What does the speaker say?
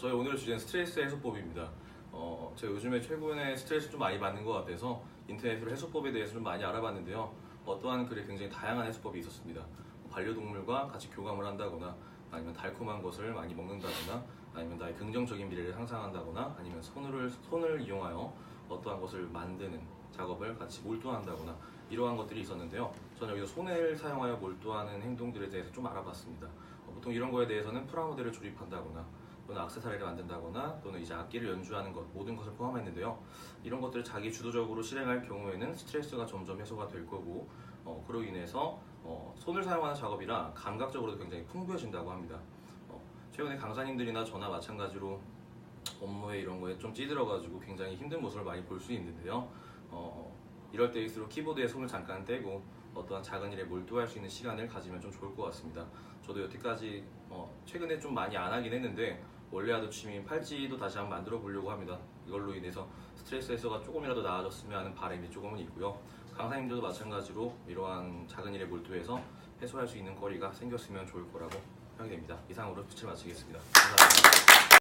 저희 오늘 주제는 스트레스 해소법입니다. 어, 제가 요즘에 최근에 스트레스 좀 많이 받는 것 같아서 인터넷으로 해소법에 대해서 좀 많이 알아봤는데요. 어떠한 글에 굉장히 다양한 해소법이 있었습니다. 반려동물과 같이 교감을 한다거나 아니면 달콤한 것을 많이 먹는다거나 아니면 나의 긍정적인 미래를 상상한다거나 아니면 손을 손을 이용하여 어떠한 것을 만드는 작업을 같이 몰두한다거나 이러한 것들이 있었는데요. 저는 여기서 손을 사용하여 몰두하는 행동들에 대해서 좀 알아봤습니다. 어, 보통 이런 거에 대해서는 프라모델을 조립한다거나 또는 악세사리를 만든다거나 또는 이제 악기를 연주하는 것 모든 것을 포함했는데요. 이런 것들을 자기 주도적으로 실행할 경우에는 스트레스가 점점 해소가 될 거고 어, 그로 인해서 어, 손을 사용하는 작업이라 감각적으로도 굉장히 풍부해진다고 합니다. 어, 최근에 강사님들이나 저나 마찬가지로 업무에 이런 거에 좀 찌들어가지고 굉장히 힘든 모습을 많이 볼 수 있는데요. 어, 이럴 때일수록 키보드에 손을 잠깐 떼고 어떠한 작은 일에 몰두할 수 있는 시간을 가지면 좀 좋을 것 같습니다. 저도 여태까지 어, 최근에 좀 많이 안 하긴 했는데 원래 하던 취미인 팔찌도 다시 한번 만들어 보려고 합니다. 이걸로 인해서 스트레스 해소가 조금이라도 나아졌으면 하는 바람이 조금은 있고요. 강사님들도 마찬가지로 이러한 작은 일에 몰두해서 해소할 수 있는 거리가 생겼으면 좋을 거라고 생각이 됩니다. 이상으로 수치를 마치겠습니다. 감사합니다.